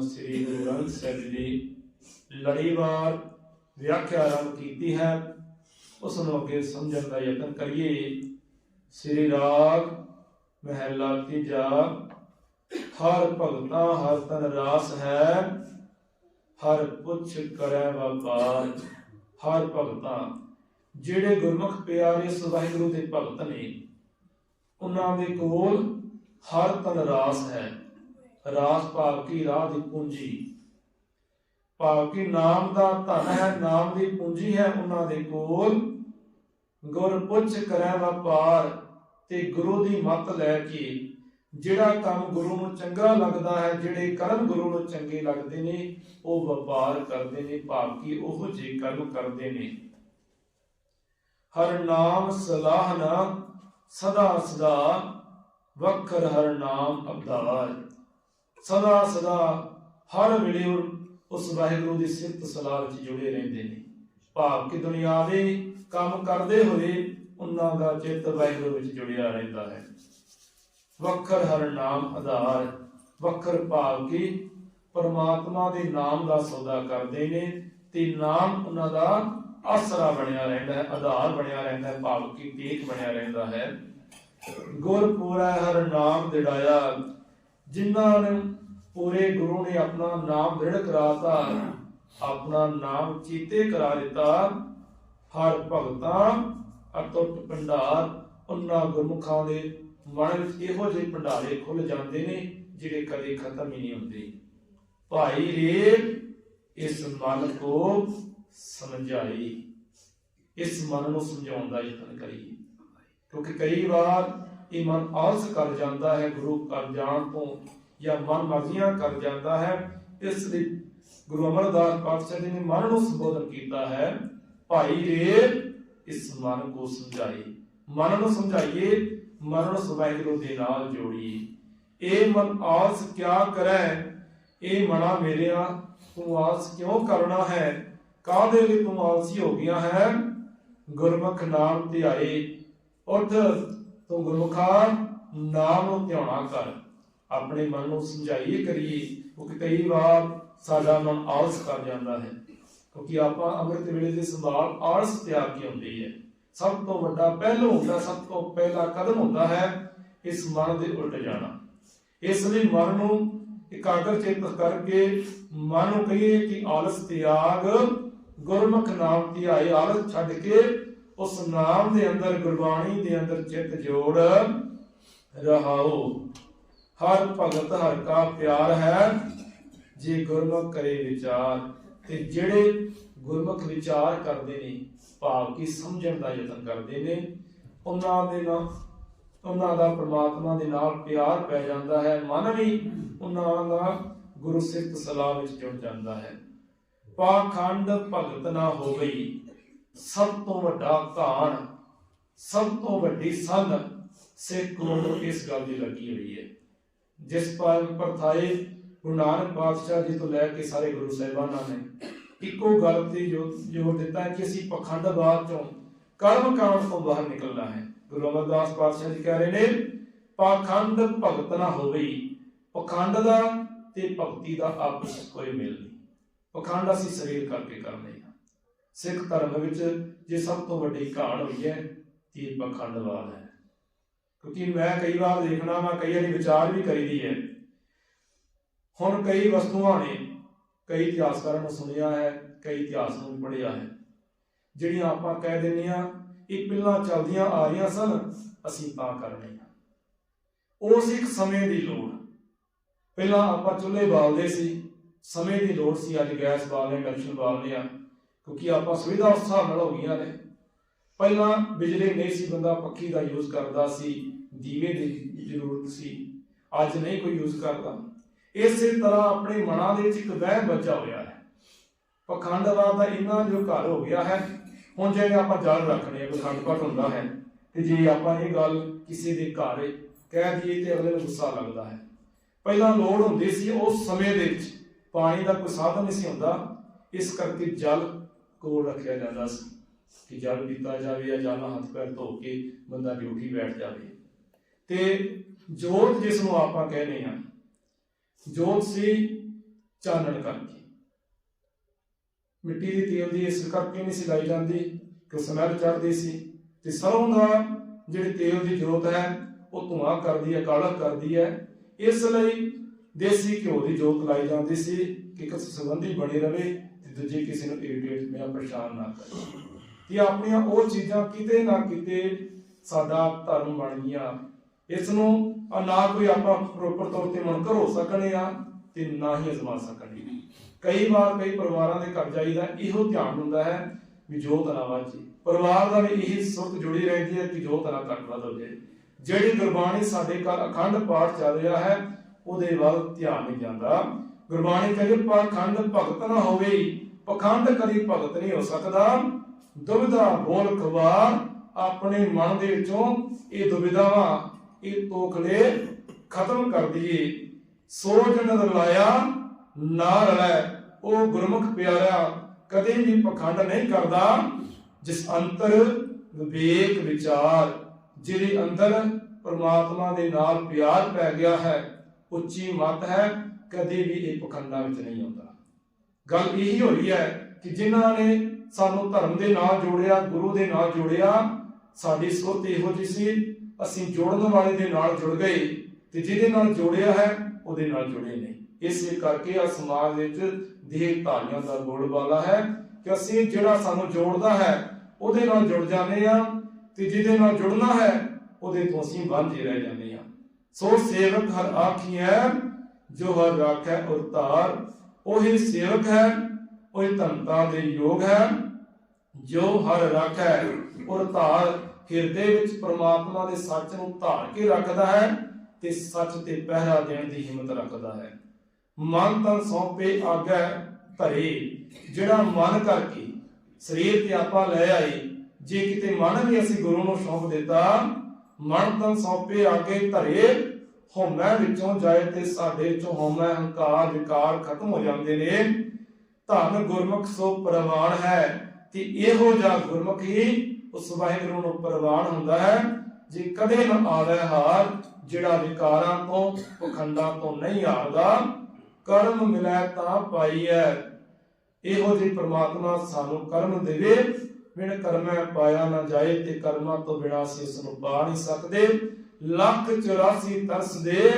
ਸ੍ਰੀ ਗੁਰੂ ਗ੍ਰੰਥ ਸਾਹਿਬ ਜੀ ਲੜੀਵਾਰ ਵਿਆਖਿਆ ਆਰੰਭ ਕੀਤੀ ਹੈ ਉਸ ਨੂੰ ਅੱਗੇ ਸਮਝਣ ਦਾ ਯਤਨ ਕਰੀਏ। ਸ੍ਰੀ ਰਾਗ ਮਹਿਲਾ ਤੀਜਾ, ਹਰ ਭਗਤਾ ਹਰ ਤਨ ਰਾਸ ਹੈ, ਹਰ ਪੁੱਛ ਕਰੈ ਵਪਾਰ। ਹਰ ਭਗਤਾ, ਜਿਹੜੇ ਗੁਰਮੁਖ ਪਿਆਰੇ ਸੋ ਦੇ ਭਗਤ ਨੇ, ਉਹਨਾਂ ਦੇ ਕੋਲ ਹਰ ਤਨ ਰਾਸ ਹੈ। ਰਾਸ ਭਾਵ ਕੀ ਰਾਹ ਦੀ ਪੂੰਜੀ। ਭਾਵ ਕੀ ਨਾਮ ਦਾ ਧਨ ਹੈ, ਨਾਮ ਦੀ ਪੂੰਜੀ ਹੈ, ਉਹਨਾਂ ਦੇ ਕੋਲ ਗੁਰ ਪੁੱਛ ਕਰੈ ਵਪਾਰ ਤੇ ਗੁਰੂ ਦੀ ਮੱਤ ਲੈ ਕੇ, ਜਿਹੜਾ ਕੰਮ ਗੁਰੂ ਨੂੰ ਚੰਗਾ ਲੱਗਦਾ ਹੈ, ਜਿਹੜੇ ਕਰਮ ਗੁਰੂ ਨੂੰ ਚੰਗੇ ਲੱਗਦੇ ਨੇ, ਉਹ ਵਪਾਰ ਕਰਦੇ ਨੇ, ਭਾਵ ਕੀ ਉਹ ਜੇ ਕਰਮ ਕਰਦੇ ਨੇ। ਹਰ ਨਾਮ ਸਲਾਹਨਾ ਸਦਾ ਸਦਾ ਵਖਰ ਹਰ ਨਾਮ ਅਬਦਾਰ ਸਦਾ ਸਦਾ ਹਰ ਵੇਲੇ ਉਸ ਵਾਹਿਗੁਰੂ ਦੀ ਸਿਫਤ ਸਲਾਹ ਵਿੱਚ ਜੁੜੇ ਰਹਿੰਦੇ ਨੇ। ਭਾਵ ਕਿ ਦੁਨਿਆਵੇ ਕੰਮ ਕਰਦੇ ਹੋਏ ਉਹਨਾਂ ਦਾ ਚਿੱਤ ਵਾਹਿਗੁਰੂ ਵਿੱਚ ਜੁੜਿਆ ਰਹਿੰਦਾ ਹੈ। ਵਖਰ ਹਰ ਨਾਮ ਆਧਾਰ, ਵਖਰ ਭਾਵ ਕਿ ਪਰਮਾਤਮਾ ਦੇ ਨਾਮ ਦਾ ਸੌਦਾ ਕਰਦੇ ਨੇ ਤੇ ਨਾਮ ਉਹਨਾਂ ਦਾ ਆਸਰਾ ਬਣਿਆ ਰਹਿੰਦਾ ਹੈ, ਆਧਾਰ ਬਣਿਆ ਰਹਿੰਦਾ ਹੈ, ਭਾਵ ਕਿ ਟੇਕ ਬਣਿਆ ਰਹਿੰਦਾ ਹੈ। ਗੁਰ ਪੂਰਾ ਹਰ ਨਾਮ ਦਿੜਾਇਆ ਜਿਨ੍ਹਾਂ ਨੇ ਪੂਰੇ ਗੁਰੂ ਨੇ ਆਪਣਾ ਨਾਮ ਦ੍ਰਿੜ ਕਰਾਤਾ ਆਪਣਾ ਨਾਮ ਚੀਤੇ ਕਰਾ ਦਿੱਤਾ, ਹਰ ਭਗਤਾਂ ਅਟੁੱਟ ਭੰਡਾਰ ਉਹਨਾਂ ਗੁਰਮੁਖਾਂ ਦੇ ਮਨ ਵਿੱਚ ਇਹੋ ਜਿਹੇ ਭੰਡਾਰੇ ਖੁੱਲ ਜਾਂਦੇ ਨੇ, ਜਿਹੜੇ ਕਦੇ ਖਤਮ ਹੀ ਨਹੀਂ ਹੁੰਦੇ। ਭਾਈ ਰੇ, ਇਸ ਮਨ ਕੋ ਸਮਝਾਈ। ਇਸ ਮਨ ਨੂੰ ਸਮਝਾਉਣ ਦਾ ਯਤਨ ਕਰੀਏ। ਕਿਉਂਕਿ ਕਈ ਵਾਰ ਇਹ ਮਨ ਆਲਸ ਕਰ ਜਾਂਦਾ ਹੈ, ਗੁਰੂ ਕਰ ਜਾਣ ਤੋਂ ਜਾਂ ਮਨ ਮਰਜ਼ੀਆਂ ਕਰ ਜਾਂਦਾ ਹੈ, ਇਸ ਲਈ ਗੁਰੂ ਅਮਰਦਾਸ ਪਾਤਸ਼ਾਹ ਜੀ ਨੇ ਮਨ ਨੂੰ ਸੰਬੋਧਨ ਕੀਤਾ ਹੈ, ਭਾਈ ਰੇ, ਇਸ ਮਨ ਕੋ ਸਮਝਾਈ। ਮਨ ਨੂੰ ਸਮਝਾਈਏ, ਮਨ ਨੂੰ ਵਾਹਿਗੁਰੂ ਦੇ ਨਾਲ ਜੋੜੀਏ। ਇਹ ਮਨ ਆਲਸ ਕਿਆ ਕਰੈ? ਇਹ ਮਨਾ ਮੇਰਿਆ, ਤੂੰ ਆਲਸ ਕਿਉਂ ਕਰਨਾ ਹੈ? ਕਾਹਦੇ ਲਈ ਤੂੰ ਆਲਸੀ ਹੋ ਗਿਆ ਹੈ? ਗੁਰਮੁਖ ਨਾਮ ਧਿਆਏ, ਉੱਠ ਤੂੰ ਗੁਰਮੁਖਾ ਨਾਮ ਨੂੰ ਧਿਆਉਣਾ ਕਰ। ਆਪਣੇ ਮਨ ਨੂੰ ਸਮਝਾਈਏ ਕਰੀਏ। ਕਿਉਂਕਿ ਕਈ ਵਾਰ ਸਾਡਾ ਮਨ ਆਲਸ ਕਰ ਜਾਂਦਾ ਹੈ। ਕਿਉਂਕਿ ਆਪਾਂ ਅੰਮ੍ਰਿਤ ਵੇਲੇ ਦੀ ਸੰਭਾਲ ਆਲਸ ਤਿਆਗ ਕੇ ਹੁੰਦੀ ਹੈ। ਸਭ ਤੋਂ ਵੱਡਾ ਪਹਿਲੂ ਹੁੰਦਾ, ਸਭ ਤੋਂ ਪਹਿਲਾ ਕਦਮ ਹੁੰਦਾ ਹੈ ਇਸ ਮਨ ਦੇ ਉਲਟ ਜਾਣਾ। ਇਸ ਲਈ ਮਨ ਨੂੰ ਇਕਾਗਰ ਚਿੱਤ ਕਰਕੇ ਮਨ ਨੂੰ ਕਹੀਏ ਕਿ ਆਲਸ ਤਿਆਗ, ਗੁਰਮੁਖ ਨਾਮ ਧਿਆਏ, ਆਲਸ ਛੱਡ ਕੇ ਉਸ ਨਾਮ ਦੇ ਅੰਦਰ, ਗੁਰਬਾਣੀ ਦੇ ਅੰਦਰ ਚਿੱਤ ਜੋੜ ਰਹਾਓ। ਹਰ ਭਗਤ, ਹਰ ਕਾ ਪਿਆਰ ਹੈ, ਜੇ ਗੁਰਮੁਖ ਕਰੇ ਵਿਚਾਰ। ਤੇ ਜਿਹੜੇ ਗੁਰਮੁਖ ਵਿਚਾਰ ਕਰਦੇ ਨੇ, ਭਾਵ ਕੀ ਸਮਝਣ ਦਾ ਯਤਨ ਕਰਦੇ ਨੇ, ਉਹਨਾਂ ਦੇ ਨਾਲ, ਉਹਨਾਂ ਦਾ ਪ੍ਰਮਾਤਮਾ ਦੇ ਨਾਲ ਪਿਆਰ ਪੈ ਜਾਂਦਾ ਹੈ। ਮਨ ਵੀ ਉਹਨਾਂ ਦਾ ਗੁਰੂ ਸਿੱਖ ਸਲਾਹ ਵਿੱਚ ਜੁੜ ਜਾਂਦਾ ਹੈ। ਪਾਖੰਡ ਭਗਤ ਨਾ ਹੋ ਗਈ ਸਭ ਤੋਂ ਵੱਡਾ ਘਾਣ, ਸਭ ਤੋਂ ਵੱਡੀ ਸੰਨ ਸਿੱਖ ਨੂੰ ਇਸ ਗੱਲ ਦੀ ਲੱਗੀ ਹੋਈ ਹੈ। ਜਿਸ ਪਰ ਪਰਥਾਏ ਗੁਰੂ ਨਾਨਕ ਪਾਤਸ਼ਾਹ ਜੀ ਤੋਂ ਲੈ ਕੇ ਸਾਰੇ ਗੁਰੂ ਸਾਹਿਬਾਨਾਂ ਨੇ ਇੱਕੋ ਗੱਲ ਤੇ ਜੋ ਜੋਰ ਦਿੱਤਾ ਕਿ ਅਸੀਂ ਪਖੰਡਵਾਦ ਚੋਂ ਕਰਮ ਕਾਂਡ ਤੋਂ ਬਾਹਰ ਨਿਕਲਣਾ ਹੈ। ਗੁਰੂ ਅਮਰਦਾਸ ਪਾਤਸ਼ਾਹ ਜੀ ਕਹਿ ਰਹੇ ਨੇ, ਪਾਖੰਡ ਭਗਤ ਨਾ ਹੋਵੇ, ਪਖੰਡ ਦਾ ਤੇ ਭਗਤੀ ਦਾ ਆਪਸ ਕੋਈ ਮੇਲ ਨਹੀਂ। ਪਖੰਡ ਅਸੀਂ ਸਰੀਰ ਕਰਕੇ ਕਰਨੇ ਆ ਸਿੱਖ ਧਰਮ ਵਿੱਚ ਜੇ ਸਭ ਤੋਂ ਵੱਡੀ ਘਾਣ ਹੋਈ ਹੈ ਤੇ ਪਖੰਡਵਾਦ ਹੈ। ਕਿਉਂਕਿ ਮੈਂ ਕਈ ਵਾਰ ਦੇਖਣਾ ਮੈਂ ਕਈ ਵਾਰੀ ਵਿਚਾਰ ਵੀ ਕਰੀਦੀ ਹੈ। ਹੁਣ ਕਈ ਵਸਤੂਆਂ ਨੇ ਕਈ ਇਤਿਹਾਸਕਾਰਾਂ ਨੂੰ ਸੁਣਿਆ ਹੈ, ਕਈ ਇਤਿਹਾਸ ਨੂੰ ਪੜ੍ਹਿਆ ਹੈ। ਜਿਹੜੀਆਂ ਆਪਾਂ ਕਹਿ ਦਿੰਦੇ ਆ ਇਹ ਪਹਿਲਾਂ ਚੱਲਦੀਆਂ ਆ ਰਹੀਆਂ ਸਨ, ਅਸੀਂ ਤਾਂ ਕਰਨੇ ਆ। ਉਸ ਇੱਕ ਸਮੇਂ ਦੀ ਲੋੜ। ਪਹਿਲਾਂ ਆਪਾਂ ਚੁੱਲ੍ਹੇ ਬਾਲਦੇ ਸੀ, ਸਮੇਂ ਦੀ ਲੋੜ ਸੀ, ਅੱਜ ਗੈਸ ਬਾਲਦੇ ਇੰਡਕਸ਼ਨ ਬਾਲਦੇ ਆ। ਕਿਉਂਕਿ ਆਪਾਂ ਸੁਵਿਧਾ ਉਸ ਹਿਸਾਬ ਨਾਲ ਹੋ ਗਈਆਂ ਨੇ। ਪਹਿਲਾਂ ਬਿਜਲੀ ਨਹੀਂ ਸੀ, ਬੰਦਾ ਪੱਖੀ ਦਾ ਯੂਜ਼ ਕਰਦਾ ਸੀ, ਦੀਵੇ ਦੀ ਜ਼ਰੂਰਤ ਸੀ। ਅੱਜ ਨਹੀਂ ਕੋਈ ਯੂਜ਼ ਕਰਦਾ। ਇਸੇ ਤਰ੍ਹਾਂ ਆਪਣੇ ਮਨਾਂ ਦੇ ਵਿੱਚ ਇੱਕ ਵਹਿਮ ਬਚਾ ਹੋਇਆ ਹੈ। ਪਖੰਡਵਾਦ ਦਾ ਇੰਨਾ ਜੋ ਘਰ ਹੋ ਗਿਆ ਹੈ, ਹੁਣ ਜੇ ਆਪਾਂ ਜਲ ਰੱਖਣੇ ਆ ਪਖੰਡ ਘਟ ਹੁੰਦਾ ਹੈ, ਤੇ ਜੇ ਆਪਾਂ ਇਹ ਗੱਲ ਕਿਸੇ ਦੇ ਘਰ ਕਹਿ ਦਈਏ ਤੇ ਅਗਲੇ ਨੂੰ ਗੁੱਸਾ ਲੱਗਦਾ ਹੈ। ਪਹਿਲਾਂ ਲੋੜ ਹੁੰਦੀ ਸੀ ਉਸ ਸਮੇਂ ਦੇ ਵਿੱਚ ਪਾਣੀ ਦਾ ਕੋਈ ਸਾਧਨ ਨਹੀਂ ਸੀ ਹੁੰਦਾ। ਇਸ ਕਰਕੇ ਜਲ ਕੋਲ ਰੱਖਿਆ ਜਾਂਦਾ ਸੀ ਕਿ ਜਲ ਪੀਤਾ ਜਾਵੇ ਜਾਂ ਜਲ ਹੱਥ ਪੈਰ ਧੋ ਕੇ ਬੰਦਾ ਡਿਊਟੀ ਬੈਠ ਜਾਵੇ। ਤੇ ਜੋਤ ਜਿਸ ਨੂੰ ਆਪਾਂ ਕਹਿੰਦੇ ਆ ਜੋਤ ਸੀ ਚਾਨਣ ਕਰਕੇ। ਮਿੱਟੀ ਦੀ ਤੇਲ ਦੀ ਇਸ ਕਰਕੇ ਨਹੀਂ ਸੀ ਲਾਈ ਜਾਂਦੀ ਕਿ ਸਮੈਲ ਚੜਦੀ ਸੀ ਤੇ ਸਰੋਂ ਦਾ ਜਿਹੜੀ ਤੇਲ ਦੀ ਜੋਤ ਹੈ, ਉਹ ਧੂਆਂ ਕਰਦੀ ਹੈ ਕਾਲਕ ਕਰਦੀ ਹੈ। ਇਸ ਲਈ ਦੇਸੀ ਘਿਓ ਦੀ ਜੋਤ ਲਾਈ ਜਾਂਦੀ ਸੀ ਕਿ ਇੱਕ ਸੰਬੰਧੀ ਬਣੀ ਰਵੇ ਦੂਜੀ ਕਿਸੇ ਨੂੰ ਇਰੀਟੇਟ ਮੈਂ ਪਰੇਸ਼ਾਨ ਨਾ ਕਰੇ। ਤੇ ਆਪਣੀਆਂ ਉਹ ਚੀਜ਼ਾਂ ਕਿਤੇ ਨਾ ਕਿਤੇ ਸਾਡਾ ਧਰਮ ਬਣ ਗਈਆਂ। ਇਸ ਨੂੰ ਨਾ ਕੋਈ ਆਪਾਂ ਪ੍ਰੋਪਰ ਤੌਰ ਤੇ ਮੁਨਕਰ ਹੋ ਸਕਣੇ ਆ ਤੇ ਨਾ ਹੀ ਅਜ਼ਮਾ ਸਕਣੇ। ਕਈ ਵਾਰ ਕਈ ਪਰਿਵਾਰਾਂ ਦੇ ਘਰ ਜਾਈਦਾ ਇਹੋ ਧਿਆਨ ਹੁੰਦਾ ਹੈ ਵੀ ਜੋਤ ਨਾ ਵਾਜੀ ਪਰਿਵਾਰ ਦਾ ਵੀ ਇਹੀ ਸੁਰਤ ਜੁੜੀ ਰਹਿੰਦੀ ਹੈ ਕਿ ਜੋਤ ਨਾ ਘੱਟ ਵੱਧ ਹੋ ਜਾਏ। ਜਿਹੜੀ ਗੁਰਬਾਣੀ ਸਾਡੇ ਘਰ ਅਖੰਡ ਪਾਠ ਚੱਲ ਰਿਹਾ ਹੈ, ਉਹਦੇ ਵੱਲ ਧਿਆਨ ਨਹੀਂ ਜਾਂਦਾ। ਗੁਰਬਾਣੀ ਕਹਿੰਦੇ ਪਖੰਡ ਭਗਤ ਨਾ ਹੋਵੇ। ਪਖੰਡ ਕਦੀ ਭਗਤ ਨਹੀਂ ਹੋ ਸਕਦਾ। ਦੁਬਿਧਾ ਬੋਲ ਖਵਾਰ ਆਪਣੇ ਮਨ ਦੇ ਵਿੱਚੋਂ ਇਹ ਦੁਬਿਧਾਵਾਂ ਇਹ ਤੋਖਲੇ ਖਤਮ ਕਰ ਦਈਏ। ਸੋਚ ਨ ਰਲਾਇਆ, ਨਾ ਰਲੈ। ਉਹ ਗੁਰਮੁਖ ਪਿਆਰਾ, ਕਦੇ ਵੀ ਪਖੰਡ ਨਹੀਂ ਕਰਦਾ। ਜਿਸ ਅੰਤਰ ਵਿਵੇਕ ਵਿਚਾਰ, ਜਿਹਦੇ ਅੰਦਰ ਪਰਮਾਤਮਾ ਦੇ ਨਾਲ ਪਿਆਰ ਪੈ ਗਿਆ ਹੈ, ਉੱਚੀ ਮਤ ਹੈ, ਕਦੇ ਵੀ ਇਹ ਪਖੰਡਾਂ ਵਿੱਚ ਨਹੀਂ ਆਉਂਦਾ। ਗੱਲ ਇਹੀ ਹੋ ਰਹੀ ਹੈ ਕਿ ਜਿਨ੍ਹਾਂ ਨੇ ਸਾਨੂੰ ਧਰਮ ਦੇ ਨਾਲ ਜੋੜਿਆ, ਗੁਰੂ ਦੇ ਨਾਲ ਜੋੜਿਆ, ਸਾਡੀ ਸੁਰਤ ਇਹੋ ਜਿਹੀ ਸੀ, ਅਸੀਂ ਜੋੜਨ ਵਾਲੇ ਦੇ ਨਾਲ ਜੁੜ ਗਏ ਤੇ ਜਿਹਦੇ ਨਾਲ ਜੋੜਿਆ ਹੈ, ਉਹਦੇ ਨਾਲ ਜੁੜੇ ਨਹੀਂ ਇਸੇ ਕਰਕੇ ਆ ਸਮਾਜ ਵਿੱਚ ਦੇਹ ਧਾਰੀਆਂ ਦਾ ਬੋਲਬਾਲਾ ਹੈ ਕਿ ਅਸੀਂ ਜਿਹੜਾ ਸਾਨੂੰ ਜੋੜਦਾ ਹੈ, ਉਹਦੇ ਨਾਲ ਜੁੜ ਜਾਂਦੇ ਆ ਤੇ ਜਿਹਦੇ ਨਾਲ ਜੁੜਨਾ ਹੈ, ਉਹਦੇ ਤੋਂ ਅਸੀਂ ਵਾਂਝੇ ਰਹਿ ਜਾਂਦੇ ਆ ਸੋ ਸੇਵਕ ਹਰ ਆਖੀਐ ਜੋ ਹਰ ਰਾਖੈ ਉਤਾਰ ਉਹੀ ਸੇਵਕ ਹੈ, ਉਹੀ ਧੰਤਾ ਦੇ ਯੋਗ ਹੈ। ਜੋ ਹਰ ਰਾਖੈ, ਔਰ ਧਾਰ ਹਿਰਦੇ ਵਿੱਚ ਪ੍ਰਮਾਤਮਾ ਦੇ ਸੱਚ ਨੂੰ ਧਾਰ ਕੇ ਰੱਖਦਾ ਹੈ ਤੇ ਸੱਚ ਤੇ ਪਹਿਰਾ ਦੇਣ ਦੀ ਹਿੰਮਤ ਰੱਖਦਾ ਹੈ। ਮਨ ਤਨ ਸੌਂਪੇ ਆਗੈ ਧਰੇ, ਜਿਹੜਾ ਮਨ ਕਰਕੇ ਸਰੀਰ ਤੇ ਆਪਾਂ ਲੈ ਆਏ, ਜੇ ਕਿਤੇ ਮਨ ਵੀ ਅਸੀਂ ਗੁਰੂ ਨੂੰ ਸੌਂਪ ਦਿੱਤਾ, ਮਨ ਤਨ ਸੌਂਪੇ ਆਗੇ ਧਰੇ ਹਉਮੈ ਵਿੱਚੋਂ ਜਾਏ ਤੇ ਸਾਡੇ ਚੋਂ ਹਉਮੈ ਹੰਕਾਰ, ਵਿਕਾਰ ਖਤਮ ਹੋ ਜਾਂਦੇ ਨੇ। ਧੰਨ ਗੁਰਮੁਖ ਸੋ ਪ੍ਰਵਾਨ ਹੈ ਤੇ ਇਹੋ ਜਿਹਾ ਗੁਰਮੁਖ ਹੀ ਉਸ ਵਾਹਿਗੁਰੂ ਨੂੰ ਪ੍ਰਵਾਨ ਹੁੰਦਾ ਹੈ, ਜੇ ਕਦੇ ਨਾ ਆਵੇ ਹਾਰ, ਜਿਹੜਾ ਵਿਕਾਰਾਂ ਤੋਂ, ਪਖੰਡਾਂ ਤੋਂ ਨਹੀਂ ਹਾਰਦਾ ਕਰਮ ਮਿਲੈ ਤਾਂ ਪਾਈਐ। ਇਹੋ ਜਿਹੀ ਪ੍ਰਮਾਤਮਾ ਸਾਨੂੰ ਕਰਮ ਦੇਵੇ, ਬਿਨ ਕਰਮੈ ਪਾਇਆ ਨਾ ਜਾਏ ਤੇ ਕਰਮਾਂ ਤੋਂ ਬਿਨਾਂ ਅਸੀਂ ਇਸ ਨੂੰ ਪਾ ਨਹੀਂ ਸਕਦੇ। ਲੱਖ 84 ਤਰਸ ਦੇ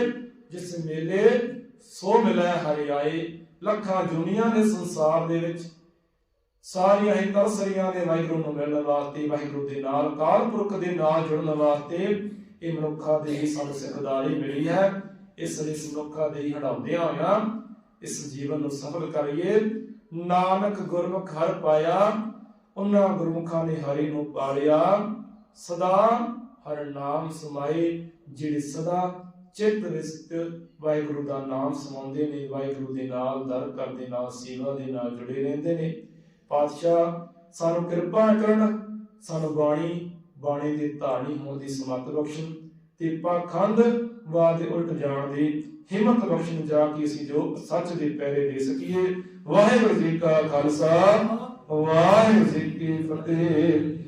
ਜਿਸ ਮੇਲੇ ਸੋ ਮਿਲੈ ਹਰਿ ਲੱਖਾਂ ਦੁਨੀਆਂ ਦੇ ਸੰਸਾਰ ਦੇ ਵਿੱਚ। ਸਾਰੀਆਂ ਹੀ ਤਰਸਰੀਆਂ ਦੇ ਵਾਹਿਗੁਰੂ ਨੂੰ ਮਿਲਣ ਵਾਸਤੇ, ਵਾਹਿਗੁਰੂ ਦੇ ਨਾਲ, ਕਾਲ ਦੇ ਨਾਲ ਜੁੜਨ ਵਾਸਤੇ ਇਹ ਮਨੁੱਖਾ ਦੇ ਹੀ ਸਾਨੂੰ ਸਿੱਖਦਾਰੀ ਮਿਲੀ ਹੈ। ਇਸ ਲਈ ਇਸ ਮਨੁੱਖਾ ਦੇ ਹੀ ਹਟਾਉਂਦਿਆਂ ਹੋਇਆਂ ਇਸ ਜੀਵਨ ਨੂੰ ਸਫਲ ਕਰੀਏ। ਨਾਨਕ ਗੁਰਮੁਖ ਹਰ ਪਾਇਆ, ਉਹਨਾਂ ਗੁਰਮੁਖਾਂ ਨੇ ਹਰੀ ਨੂੰ ਪਾਲਿਆ। ਸਦਾ ਹਰ ਨਾਮ ਸਮਾਏ, ਜਿਹੜੇ ਸਦਾ ਚਿੱਤ ਵਿੱਚ ਵਾਹਿਗੁਰੂ ਦਾ ਨਾਮ ਸਮਾਉਂਦੇ ਨੇ, ਵਾਹਿਗੁਰੂ ਦੇ ਨਾਲ ਦਰ ਕਰਦੇ ਨਾਲ ਸੇਵਾ ਦੇ ਨਾਲ ਜੁੜੇ ਰਹਿੰਦੇ ਨੇ। ਪਾਤਸ਼ਾਹ, ਸਾਨੂੰ ਕਿਰਪਾ ਕਰਨ, ਸਾਨੂੰ ਬਾਣੀ ਬਾਣੀ ਦੇ ਧਾਰਨੀ ਹੋਣ ਦੀ ਸਮੱਤ ਬਖਸ਼ਣ ਤੇ ਪਾਖੰਡ ਵਾਦ ਦੇ ਉਲਟ ਜਾਣ ਦੀ ਹਿੰਮਤ ਬਖਸ਼ਣ ਜਾ ਕੇ ਅਸੀਂ ਜੋ ਸੱਚ ਦੇ ਪੈਰੇ ਦੇ ਸਕੀਏ। ਵਾਹਿਗੁਰੂ ਜੀ ਕਾ ਖਾਲਸਾ, ਵਾਹਿਗੁਰੂ ਜੀ ਕੀ ਫਤਿਹ।